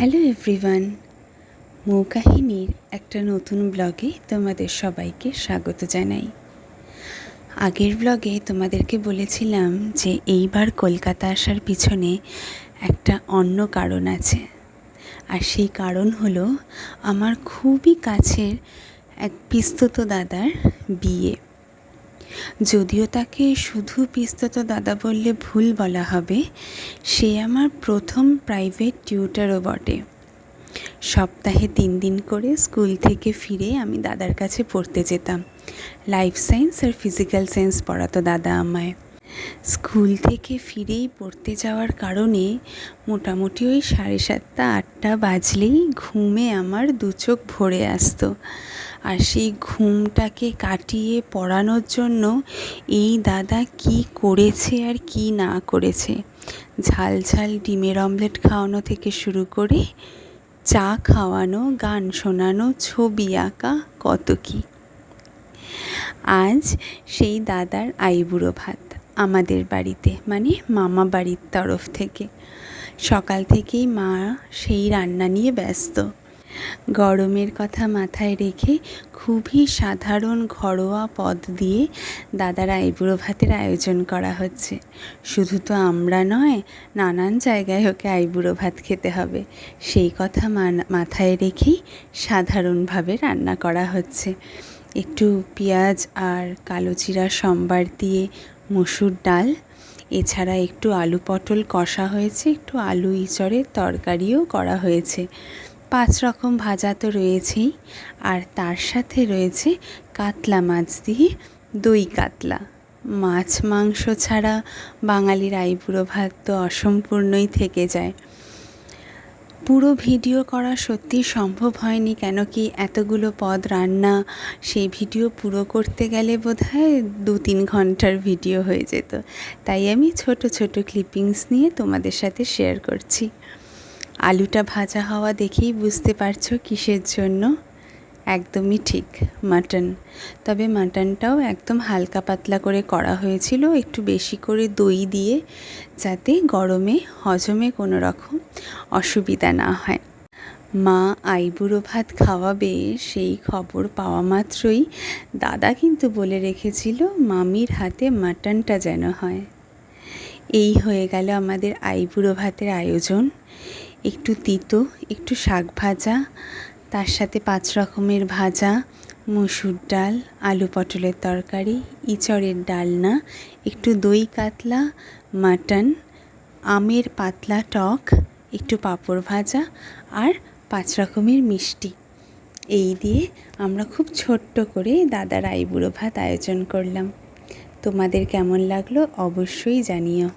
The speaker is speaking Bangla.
হ্যালো এভরিওয়ান, মৌকাহিনীর একটা নতুন ব্লগে তোমাদের সবাইকে স্বাগত জানাই। আগের ব্লগে তোমাদেরকে বলেছিলাম যে এইবার কলকাতা আসার পিছনে একটা অন্য কারণ আছে। আর সেই কারণ হলো আমার খুবই কাছের এক পিস্তত দাদার বিয়ে। যদিও তাকে শুধু পিস্তত দাদা বললে ভুল বলা হবে, সে আমার প্রথম প্রাইভেট টিউটারও বটে। সপ্তাহে তিন দিন করে স্কুল থেকে ফিরে আমি দাদার কাছে পড়তে যেতাম। লাইফ সায়েন্স আর ফিজিক্যাল সায়েন্স পড়াতো দাদা আমায়। স্কুল থেকে ফিরেই পড়তে যাওয়ার কারণে মোটামুটি ওই সাড়ে সাতটা, আটটা বাজলেই ঘুমে আমার দু চোখ ভরে আসতো। আর সেই ঘুমটাকে কাটিয়ে পড়ানোর জন্য এই দাদা কি করেছে আর কি না করেছে। ঝাল ঝাল ডিমের অমলেট খাওয়ানো থেকে শুরু করে চা খাওয়ানো, গান শোনানো, ছবি আঁকা, কত কি। আজ সেই দাদার আইবুড়ো ভাত আমাদের বাড়িতে মানে মামা বাড়ির তরফ থেকে। সকাল থেকেই মা সেই রান্না নিয়ে ব্যস্ত। গরমের কথা মাথায় রেখে খুবই সাধারণ ঘরোয়া পদ দিয়ে দাদার আইবুড়ো ভাতের আয়োজন করা হচ্ছে। শুধু তো আমরা নয়, নানান জায়গায় ওকে আইবুড়ো ভাত খেতে হবে। সেই কথা মাথায় রেখেই সাধারণভাবে রান্না করা হচ্ছে। একটু পেঁয়াজ আর কালো জিরা সম্বার দিয়ে মসুর ডাল, এছাড়া একটু আলু পটল কষা হয়েছে, একটু আলু ইচড়ের তরকারিও করা হয়েছে। পাঁচ রকম ভাজা তো রয়েছেই, আর তার সাথে রয়েছে কাতলা মাছ দিয়ে দই কাতলা। মাছ মাংস ছাড়া বাঙালির আইবুড়ো ভাত তো অসম্পূর্ণই থেকে যায়। পুরো ভিডিও করা সত্যি সম্ভব হয়নি, কেন কি এতগুলো পদ রান্না সেই ভিডিও পুরো করতে গেলে বোধ হয় দু তিন ঘণ্টার ভিডিও হয়ে যেত। তাই আমি ছোট ছোট ক্লিপিংস নিয়ে তোমাদের সাথে শেয়ার করছি। আলুটা ভাজা হওয়া দেখেই বুঝতে পারছ কিসের জন্য? একদমই ঠিক, মাটন। তবে মাটনটাও একদম হালকা পাতলা করে করা হয়েছিল, একটু বেশি করে দই দিয়ে, যাতে গরমে, হজমে কোনো রকম অসুবিধা না হয়। মা আইবুড়ো ভাত খাওয়াবে সেই খবর পাওয়া মাত্রই দাদা কিন্তু বলে রেখেছিল, মামির হাতে মাটনটা যেন হয়। এই হয়ে গেল আমাদের আইবুড়ো ভাতের আয়োজন। একটু তিতো, একটু শাক ভাজা, তার সাথে পাঁচ রকমের ভাজা, মুসুর ডাল, আলু পটলের তরকারি, ইঁচড়ের ডালনা, একটু দই কাতলা, মাটন, আমের পাতলা টক, একটু পাঁপড় ভাজা আর পাঁচ রকমের মিষ্টি। এই দিয়ে আমরা খুব ছোট্ট করে দাদার আইবুড়ো ভাত আয়োজন করলাম। তোমাদের কেমন লাগল অবশ্যই জানিও।